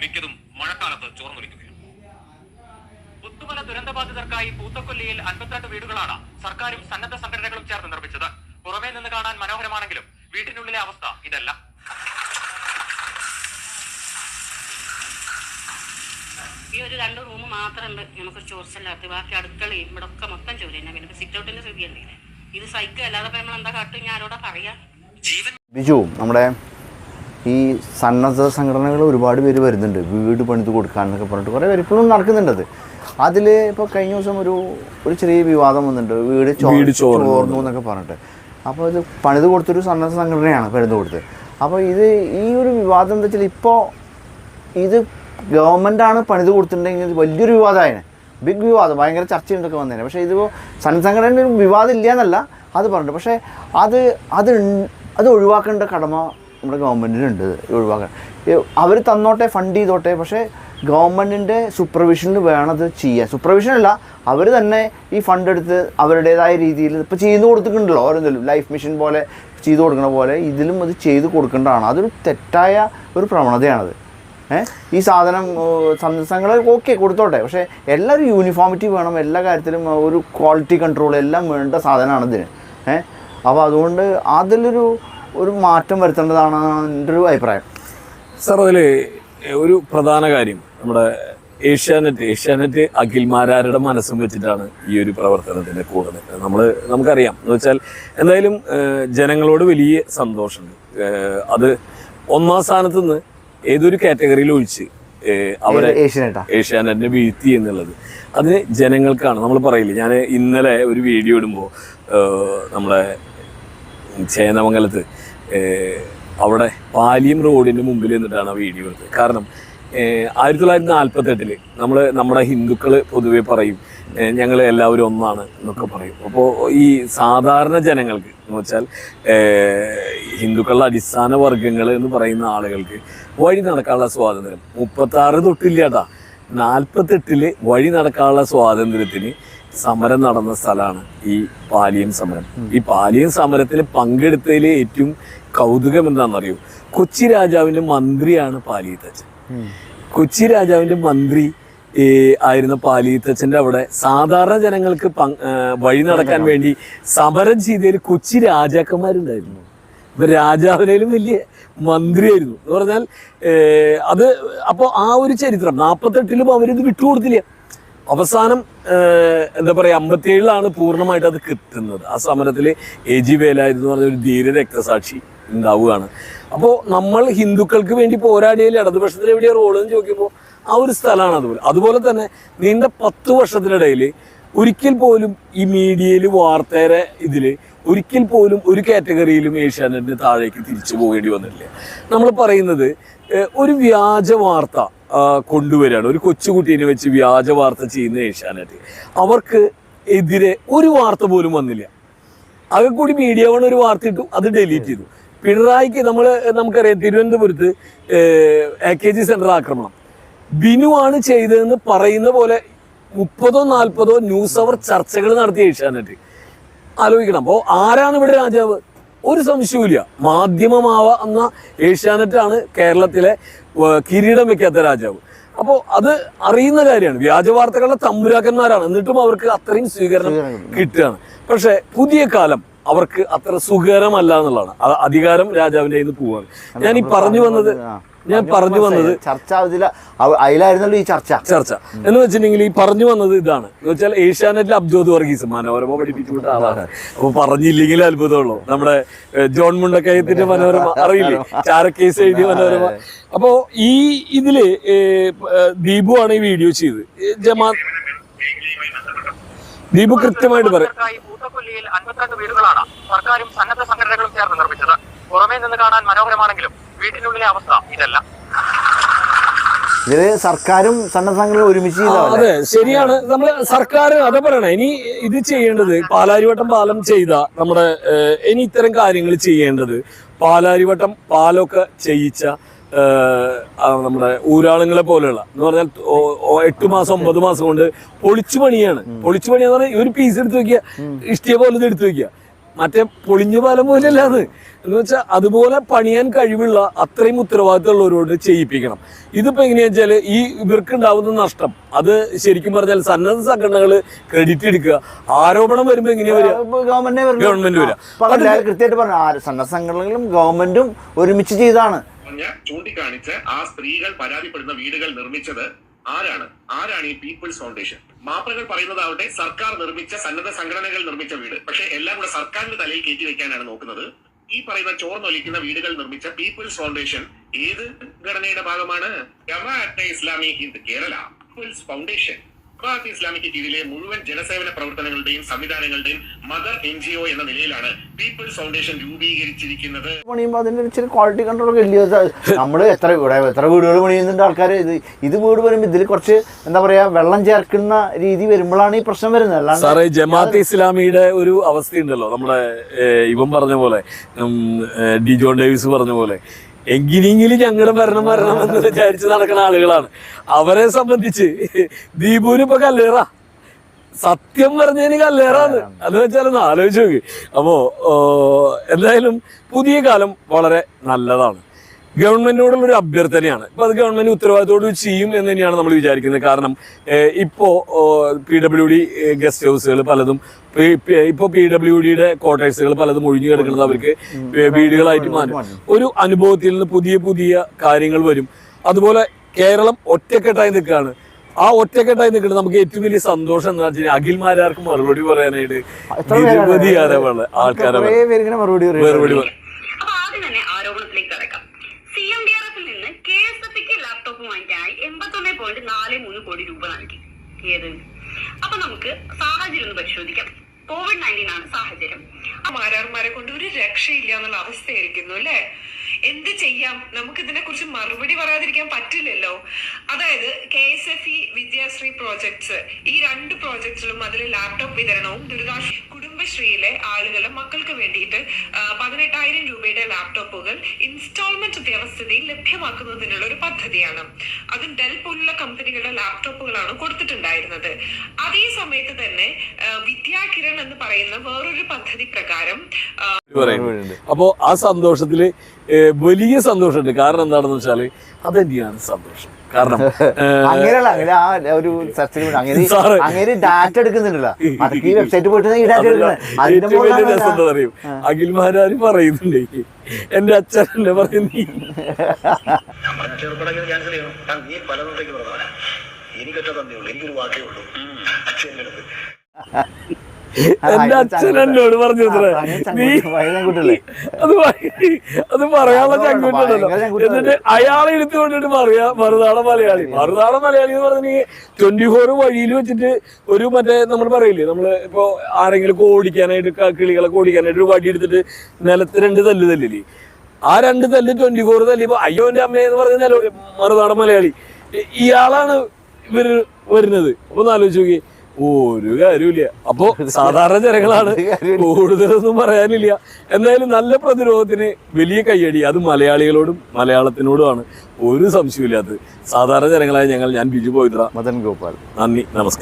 മിക്കതും മഴക്കാലത്ത് ചോർന്നൊലിക്കുകയാണ് പുത്തുമല ദുരന്തബാധിതർക്കായി പൂത്തക്കൊല്ലിയിൽ അൻപത്തിരണ്ട് വീടുകളാണ് സർക്കാരും സന്നദ്ധ സംഘടനകളും ചേർന്ന് നിർമ്മിച്ചത്. പുറമേ നിന്ന് കാണാൻ മനോഹരമാണെങ്കിലും വീട്ടിനുള്ളിലെ അവസ്ഥ ഇതല്ല. ഈ ഒരു രണ്ട് റൂം മാത്രമുണ്ട്. നമുക്ക് ചോർച്ചല്ലാത്ത ബാക്കി അടുക്കളയും ഇവിടെ ഒക്കെ മൊത്തം ചോര തന്നെ. പിന്നെ സിറ്റ് ഔട്ടിന്റെ സ്ഥിതി ഉണ്ടല്ലേ ഇത് സൈക്കിൾ അല്ലാതെ നമ്മൾ എന്താ കാട്ടും? ഞാൻ ആരോടാ പറയാ? ജീവൻ ബിജു നമ്മുടെ ഈ സന്നദ്ധ സംഘടനകൾ ഒരുപാട് പേര് വരുന്നുണ്ട്. വീട് പണിത് കൊടുക്കാനൊക്കെ പറഞ്ഞിട്ട് കുറേ പേര് ഇപ്പോഴും നടക്കുന്നുണ്ട് അത്. അതിൽ ഇപ്പോൾ കഴിഞ്ഞ ദിവസം ഒരു ഒരു ചെറിയ വിവാദം വന്നിട്ടുണ്ട്. വീട് ചോർന്നു. എന്നൊക്കെ പറഞ്ഞിട്ട്. അപ്പോൾ ഇത് പണിത് കൊടുത്തൊരു സന്നദ്ധ സംഘടനയാണ് പണിത് കൊടുത്തത്. അപ്പോൾ ഇത് ഈ ഒരു വിവാദം എന്താ വെച്ചാൽ ഇപ്പോൾ ഇത് ഗവൺമെന്റാണ് പണിത് കൊടുത്തിട്ടുണ്ടെങ്കിൽ വലിയൊരു വിവാദമായേനെ. ബിഗ് വിവാദം. ഭയങ്കര ചർച്ചയുണ്ടൊക്കെ വന്നേനെ. പക്ഷേ ഇത് സന്നദ്ധ സംഘടനയുടെ ഒരു വിവാദം ഇല്ല എന്നല്ല അത് പറഞ്ഞിട്ട്. പക്ഷേ അത് അത് അത് ഒഴിവാക്കേണ്ട കടമ നമ്മുടെ ഗവൺമെന്റിനുണ്ട് ഒഴിവാക്കാൻ. അവർ തന്നോട്ടെ ഫണ്ട് ചെയ്തോട്ടെ പക്ഷേ ഗവൺമെന്റിന്റെ സൂപ്പർവിഷനിൽ വേണത് ചെയ്യാൻ. സൂപ്പർവിഷൻ അല്ല അവർ തന്നെ ഈ ഫണ്ട് എടുത്ത് അവരുടേതായ രീതിയിൽ ഇപ്പോൾ ചെയ്തു കൊടുത്തിട്ടുണ്ടല്ലോ ഓരോന്നെങ്കിലും ലൈഫ് മിഷൻ പോലെ ചെയ്തു കൊടുക്കുന്ന പോലെ ഇതിലും അത് ചെയ്ത് കൊടുക്കേണ്ടതാണ്. അതൊരു തെറ്റായ ഒരു പ്രവണതയാണത്. ഈ സാധനം സന്ദർശങ്ങൾ ഓക്കെ കൊടുത്തോട്ടെ. പക്ഷേ എല്ലാവരും യൂണിഫോമിറ്റി വേണം എല്ലാ കാര്യത്തിലും ഒരു ക്വാളിറ്റി കൺട്രോൾ എല്ലാം വേണ്ട സാധനമാണ് ഇതിന് ഏഹ് അപ്പോൾ അതുകൊണ്ട് അതിലൊരു ഒരു മാറ്റം വരുത്തേണ്ടതാണ് എന്റെ ഒരു അഭിപ്രായം. സാർ അതിൽ ഒരു പ്രധാന കാര്യം. നമ്മുടെ ഏഷ്യാനെറ്റ് ഏഷ്യാനെറ്റ് അഖിൽമാരാരുടെ മനസ്സും വെച്ചിട്ടാണ് ഈ ഒരു പ്രവർത്തനത്തിന്റെ കൂടെ നിൽക്കുന്നത്. നമ്മൾ നമുക്കറിയാം. എന്ന് വെച്ചാൽ എന്തായാലും ജനങ്ങളോട് വലിയ സന്തോഷമുണ്ട്. അത് ഒന്നാം സ്ഥാനത്ത് നിന്ന് ഏതൊരു കാറ്റഗറിയിൽ ഒഴിച്ച് അവരെ ഏഷ്യാനെറ്റിനെ വീഴ്ത്തി എന്നുള്ളത് അതിന് ജനങ്ങൾക്കാണ്. നമ്മൾ പറയില്ല ഞാൻ ഇന്നലെ ഒരു വീഡിയോ ഇടുമ്പോൾ നമ്മളെ ചേന്നമംഗലത്ത് അവിടെ പാലിയം റോഡിന്റെ മുമ്പിൽ നിന്നിട്ടാണ് ആ വീഡിയോ എടുത്തത്. കാരണം ആയിരത്തി തൊള്ളായിരത്തി നാൽപ്പത്തെട്ടിൽ നമ്മൾ നമ്മുടെ ഹിന്ദുക്കൾ പൊതുവേ പറയും ഞങ്ങൾ എല്ലാവരും ഒന്നാണ് എന്നൊക്കെ പറയും. അപ്പോൾ ഈ സാധാരണ ജനങ്ങൾക്ക് എന്ന് വെച്ചാൽ ഹിന്ദുക്കളുടെ അടിസ്ഥാന വർഗങ്ങൾ എന്ന് പറയുന്ന ആളുകൾക്ക് വഴി നടക്കാനുള്ള സ്വാതന്ത്ര്യം. മുപ്പത്താറ് തൊട്ടില്ലാട്ടാ നാൽപ്പത്തെട്ടിൽ വഴി നടക്കാനുള്ള സ്വാതന്ത്ര്യത്തിന് സമരം നടന്ന സ്ഥലമാണ് ഈ പാലിയം സമരം. ഈ പാലിയം സമരത്തിൽ പങ്കെടുത്തതിൽ ഏറ്റവും കൗതുകം എന്താണെന്നറിയോ? കൊച്ചി രാജാവിന്റെ മന്ത്രിയാണ് പാലിയത്തച്ഛൻ. കൊച്ചി രാജാവിന്റെ മന്ത്രി ആയിരുന്ന പാലിയത്തച്ഛന്റെ അവിടെ സാധാരണ ജനങ്ങൾക്ക് വഴി നടക്കാൻ വേണ്ടി സമരം ചെയ്തതിൽ കൊച്ചി രാജാക്കന്മാരുണ്ടായിരുന്നു. ഇപ്പൊ രാജാവിനേലും വലിയ മന്ത്രിയായിരുന്നു. എന്ന് പറഞ്ഞാൽ അത് അപ്പോൾ ആ ഒരു ചരിത്രം നാൽപ്പത്തെട്ടിലും അവരിത് വിട്ടുകൊടുത്തില്ല. അവസാനം എന്താ പറയാ അമ്പത്തിയേഴിലാണ് പൂർണമായിട്ട് അത് കിട്ടുന്നത്. ആ സമരത്തിൽ എ ജി വേലായിരുന്നു പറഞ്ഞ ഒരു ധീര രക്തസാക്ഷി ഉണ്ടാവുകയാണ്. അപ്പോൾ നമ്മൾ ഹിന്ദുക്കൾക്ക് വേണ്ടി പോരാടിയതിൽ ഇടതുപക്ഷത്തിന് എവിടെയാ റോൾ എന്ന് ചോദിക്കുമ്പോൾ ആ ഒരു സ്ഥലമാണ് അതുപോലെ. അതുപോലെ തന്നെ നീണ്ട പത്ത് വർഷത്തിനിടയിൽ ഒരിക്കൽ പോലും ഈ മീഡിയയിൽ വാർത്തയുടെ ഇതിൽ ഒരിക്കൽ പോലും ഒരു കാറ്റഗറിയിലും ഏഷ്യാനെറ്റിന് താഴേക്ക് തിരിച്ചു പോകേണ്ടി വന്നിട്ടില്ല. നമ്മൾ പറയുന്നത് ഒരു വ്യാജ വാർത്ത കൊണ്ടുവരികയാണ്. ഒരു കൊച്ചുകുട്ടീനെ വെച്ച് വ്യാജ വാർത്ത ചെയ്യുന്ന ഏഷ്യാനെറ്റ്. അവർക്ക് എതിരെ ഒരു വാർത്ത പോലും വന്നില്ല. അതൊക്കെ കൂടി മീഡിയ വൺ ഒരു വാർത്ത ഇട്ടു അത് ഡെലീറ്റ് ചെയ്തു. പിണറായിക്ക് നമ്മൾ നമുക്കറിയാം തിരുവനന്തപുരത്ത് എ കെ ജി സെന്റർ ആക്രമണം. ബിനു ആണ് ചെയ്തതെന്ന് പറയുന്ന പോലെ മുപ്പതോ നാൽപ്പതോ ന്യൂസ് അവർ ചർച്ചകൾ നടത്തിയ ഏഷ്യാനെറ്റ്. ആലോചിക്കണം. അപ്പോൾ ആരാണ് ഇവിടെ രാജാവ്? ഒരു സംശയവുമില്ല. മാധ്യമമാവ എന്ന ഏഷ്യാനെറ്റാണ് കേരളത്തിലെ കിരീടം വെക്കാത്ത രാജാവ്. അപ്പോൾ അത് അറിയുന്ന കാര്യമാണ്. വ്യാജ വാർത്തകളുടെ തമ്പുരാക്കന്മാരാണ്. എന്നിട്ടും അവർക്ക് അത്രയും സ്വീകരണം കിട്ടുകയാണ്. പക്ഷെ പുതിയ കാലം അവർക്ക് അത്ര സുഖകരമല്ല എന്നുള്ളതാണ്. അധികാരം രാജാവിന്റെ കയ്യിൽ നിന്ന് പോവാണ് ഞാൻ ഈ പറഞ്ഞു വന്നത്. ഞാൻ പറഞ്ഞു വന്നത് ചർച്ച അതില അതിലായിരുന്നല്ലോ ഈ ചർച്ച. ചർച്ച. എന്ന് വെച്ചിട്ടുണ്ടെങ്കിൽ ഈ പറഞ്ഞു വന്നത് ഇതാണ്. എന്ന് വെച്ചാൽ ഏഷ്യാനെറ്റിൽ അബ്ജോദ് വർഗീസ് മനോരമ പഠിപ്പിച്ചുകൊണ്ട് ആളാണ്. അപ്പൊ പറഞ്ഞില്ലെങ്കിൽ അത്ഭുതമുള്ളൂ. നമ്മുടെ ജോൺ മുണ്ടക്കയത്തിന്റെ മനോരമ അറിയില്ലേ? ചാരക്കേസ് എഴുതിയ മനോരമ. അപ്പോ ഈ ഇതിൽ ദീപു ആണ് ഈ വീഡിയോ ചെയ്ത് ജമാ ദീപു കൃത്യമായിട്ട് പറയും അൻപത്തിരണ്ട് വീടുകളാണ്. സർക്കാരും സന്നദ്ധ സംഘടനകളും ചേർന്ന് നിർമ്മിച്ചത്. പുറമേ നിന്ന് കാണാൻ മനോഹരമാണെങ്കിലും വീട്ടിനുള്ളിലെ അവസ്ഥ ഇതല്ല. ഇതിൽ സർക്കാരും സന്നദ്ധ സംഘടനകളും ഒരുമിച്ച് അതെ ശരിയാണ്. നമ്മൾ സർക്കാർ അതെ പറയണേ ഇനി ഇത് ചെയ്യേണ്ടത് പാലാരിവട്ടം പാലം ചെയ്ത നമ്മുടെ ഇനി ഇത്തരം കാര്യങ്ങൾ ചെയ്യേണ്ടത് പാലാരിവട്ടം പാലൊക്കെ ചെയ്യിച്ച നമ്മുടെ ഊരാളുങ്ങളെ പോലെയുള്ള എന്ന് പറഞ്ഞാൽ എട്ട് മാസം ഒമ്പത് മാസം കൊണ്ട് പൊളിച്ചു പണിയാണ്. പൊളിച്ചു പണിയാന്ന് പറഞ്ഞാൽ ഒരു പീസ് എടുത്തു വെക്കുക ഇഷ്ടിയ പോലെ ഇത് എടുത്ത് വെക്കുക. മറ്റേ പൊളിഞ്ഞ പാലം പോലെയല്ല അത് എന്ന് വെച്ചാൽ അതുപോലെ പണിയാൻ കഴിവുള്ള അത്രയും ഉത്തരവാദിത്തമുള്ളവരോട് ചെയ്യിപ്പിക്കണം. ഇതിപ്പോ എങ്ങനെയാ വെച്ചാൽ ഈ ഇവർക്ക് ഉണ്ടാവുന്ന നഷ്ടം. അത് ശരിക്കും പറഞ്ഞാൽ സന്നദ്ധ സംഘടനകൾ ക്രെഡിറ്റ് എടുക്കുക. ആരോപണം വരുമ്പോ എങ്ങനെയാ വരിക? ഗവൺമെന്റ് വരിക. കൃത്യമായിട്ട് പറഞ്ഞു സന്നദ്ധ സംഘടനകളും ഗവൺമെന്റും ഒരുമിച്ച് ചെയ്താണ്. ചൂണ്ടിക്കാണിച്ച് ആ സ്ത്രീകൾ പരാതിപ്പെടുന്ന വീടുകൾ നിർമ്മിച്ചത് ആരാണ്? ആരാണ് ഈ പീപ്പിൾസ് ഫൗണ്ടേഷൻ മാപ്രകൾ പറയുന്നതാവട്ടെ സർക്കാർ നിർമ്മിച്ച സന്നദ്ധ സംഘടനകൾ നിർമ്മിച്ച വീട്. പക്ഷെ എല്ലാം കൂടെ സർക്കാരിന്റെ തലയിൽ കയറ്റി വെക്കാനാണ് നോക്കുന്നത്. ഈ പറയുന്ന ചോർന്നൊലിക്കുന്ന വീടുകൾ നിർമ്മിച്ച പീപ്പിൾസ് ഫൗണ്ടേഷൻ ഏത് ഘടനയുടെ ഭാഗമാണ്? ജമാഅത്തെ ഇസ്ലാമി ഹിന്ദ് കേരള. People's foundation. ജമാഅത്തെ ഇസ്ലാമിക്ക് കീഴിലെ മുഴുവൻ ജനസേവന പ്രവർത്തനങ്ങളുടെയും സംവിധാനങ്ങളുടെയും മദർ എൻ ജി ഒ എന്ന നിലയിലാണ് പീപ്പിൾസ് ഫൗണ്ടേഷൻ രൂപീകരിച്ചിരിക്കുന്നത്. പണിയുമ്പോൾ അതിന്റെ ഒരു ഇച്ചിരി ക്വാളിറ്റി കൺട്രോൾ ഒക്കെ ഇല്ല നമ്മൾ എത്ര ഇവിടെ എത്ര വീടുകൾ പണിയുന്നുണ്ട് ആൾക്കാർ ഇത് ഇത് വീട് വരുമ്പോൾ ഇതിൽ കുറച്ച് എന്താ പറയാ വെള്ളം ചേർക്കുന്ന രീതി വരുമ്പോഴാണ് ഈ പ്രശ്നം വരുന്നത്. അല്ലാണ്ട് സാറേ ജമാഅത്ത് ഇസ്ലാമിയുടെ ഒരു അവസ്ഥയുണ്ടല്ലോ. നമ്മുടെ ഇവൻ പറഞ്ഞ പോലെ ഡി ജോൺ ഡേവിസ് പറഞ്ഞ പോലെ. എങ്ങനെയെങ്കിലും ഞങ്ങളുടെ ഭരണം വരണം എന്ന് വിചാരിച്ച് നടക്കുന്ന ആളുകളാണ്. അവരെ സംബന്ധിച്ച് ദീപുവിന് ഇപ്പൊ കല്ലേറ. സത്യം പറഞ്ഞതിന് കല്ലേറാന്ന്. അത് വെച്ചാലൊന്ന് ആലോചിച്ച് നോക്ക്. അപ്പോ എന്തായാലും പുതിയ കാലം വളരെ നല്ലതാണ്. ഗവൺമെന്റിനോടുള്ള ഒരു അഭ്യർത്ഥനയാണ്. ഇപ്പൊ അത് ഗവൺമെന്റ് ഉത്തരവാദിത്തോട് ചെയ്യും എന്ന് തന്നെയാണ് നമ്മൾ വിചാരിക്കുന്നത്. കാരണം ഇപ്പോ പി ഡബ്ല്യു ഡി ഗസ്റ്റ് ഹൗസുകൾ പലതും ഇപ്പൊ പി- ഡബ്ല്യു ഡിയുടെ ക്വാർട്ടേഴ്സുകൾ പലതും ഒഴിഞ്ഞു കിടക്കുന്നത് അവർക്ക് വീടുകളായിട്ട് മാറ്റും. ഒരു അനുഭവത്തിൽ നിന്ന് പുതിയ പുതിയ കാര്യങ്ങൾ വരും. അതുപോലെ കേരളം ഒറ്റക്കെട്ടായി നിൽക്കുകയാണ്. ആ ഒറ്റക്കെട്ടായി നിൽക്കുന്നത് നമുക്ക് ഏറ്റവും വലിയ സന്തോഷം എന്താ വെച്ചാൽ അഖിൽമാരാർക്ക് മറുപടി പറയാനായിട്ട്? നിരവധി ആൾക്കാരെ മറുപടി പറയാം ആരോപണത്തിലേക്ക് കിടക്കാം സി എം ഡി ആർ എഫിൽ നിന്ന് കെ എസ് എഫ് ക്ക് ലാപ്ടോപ്പ് വാങ്ങിക്കാനായി എൺപത്തൊന്ന് പോയിന്റ് നാല് മൂന്ന് കോടി രൂപ നൽകി. ഏത്? അപ്പൊ നമുക്ക് സാഹചര്യം ഒന്ന് പരിശോധിക്കാം. കോവിഡ് നയന്റീൻ ആണ് സാഹചര്യം. മാരാർമാരെ കൊണ്ട് ഒരു രക്ഷയില്ല എന്നുള്ള അവസ്ഥയായിരിക്കുന്നു അല്ലെ? എന്ത് ചെയ്യാം? നമുക്ക് ഇതിനെ കുറിച്ച് മറുപടി പറയാതിരിക്കാൻ പറ്റില്ലല്ലോ. അതായത് K S F E Vidyashree projects ഈ രണ്ട് പ്രോജക്ട്സിലും അതിൽ ലാപ്ടോപ്പ് വിതരണവും ദുരിതാശ്വാസ കുടുംബശ്രീയിലെ ആളുകൾ മക്കൾക്ക് വേണ്ടിയിട്ട് പതിനെട്ടായിരം രൂപയുടെ ലാപ്ടോപ്പുകൾ ഇൻസ്റ്റാൾമെന്റ് വ്യവസ്ഥയിൽ ലഭ്യമാക്കുന്നതിനുള്ള ഒരു പദ്ധതിയാണ്. അതും ഡെൽ പോലുള്ള കമ്പനികളുടെ ലാപ്ടോപ്പുകളാണ് കൊടുത്തിട്ടുണ്ടായിരുന്നത്. അതേ സമയത്ത് തന്നെ വിദ്യാകിരൺ എന്ന് പറയുന്ന വേറൊരു പദ്ധതി പ്രകാരം അപ്പോൾ അപ്പോ ആ സന്തോഷത്തിൽ വലിയ സന്തോഷമുണ്ട്. കാരണം എന്താണെന്ന് വെച്ചാൽ അതെന്നെയാണ് സന്തോഷം? കാരണം അങ്ങനെയുള്ള അങ്ങനെ ആ ഒരു അങ്ങനെ അങ്ങനെ ഡാറ്റ എടുക്കുന്നുണ്ടല്ലോ. ഈ വെബ്സൈറ്റ് പോയിട്ട് ഈ ഡാറ്റ ഏറ്റവും വലിയ രസം എന്താ അറിയും? അഖിൽമാരാര് പറയുന്നുണ്ട് എന്റെ അച്ഛൻ എന്നെ പറയുന്നു എനിക്കൊറ്റ തന്നെയുള്ളൂ എനിക്കൊരു വാക്കേ ഉള്ളൂ. അച്ഛൻ എന്റെ അച്ഛൻ എന്നോട് പറഞ്ഞു നീ അത് അത് പറയാനുള്ള അത് ചങ്കൂട്ടുണ്ടല്ലോ എന്നിട്ട് അയാളെ എടുത്തു കൊണ്ടിട്ട് പറയാ മറുനാടൻ മലയാളി. മറുനാടൻ മലയാളി എന്ന് പറഞ്ഞ ട്വന്റി ഫോർ വഴിയിൽ വെച്ചിട്ട് ഒരു മറ്റേ നമ്മൾ പറയില്ലേ നമ്മൾ ഇപ്പൊ ആരെങ്കിലും ഓടിക്കാനായിട്ട് കിളികളൊക്കെ ഓടിക്കാനായിട്ട് ഒരു വടി എടുത്തിട്ട് നിലത്ത് രണ്ട് തല്ല് തല്ലില്ലേ? ആ രണ്ട് തല്ല് ട്വന്റി ഫോർ തല്ലി ഇപ്പൊ അയ്യോന്റെ അമ്മ എന്ന് പറഞ്ഞ നില മറുനാടൻ മലയാളി. ഇയാളാണ് ഇവർ വരുന്നത്. ഒന്ന് ആലോചിച്ച് നോക്കി ഒരു കാര്യമില്ല അപ്പോ സാധാരണ ജനങ്ങളാണ് കൂടുതലൊന്നും പറയാനില്ല. എന്തായാലും നല്ല പ്രതിരോധത്തിന് വലിയ കയ്യടി അത് മലയാളികളോടും മലയാളത്തിനോടുമാണ്. ഒരു സംശയമില്ലാത്തത് സാധാരണ ജനങ്ങളായ ഞങ്ങൾ ഞാൻ ബിജു പോയിത്ര മദൻ ഗോപാൽ. നന്ദി നമസ്കാരം.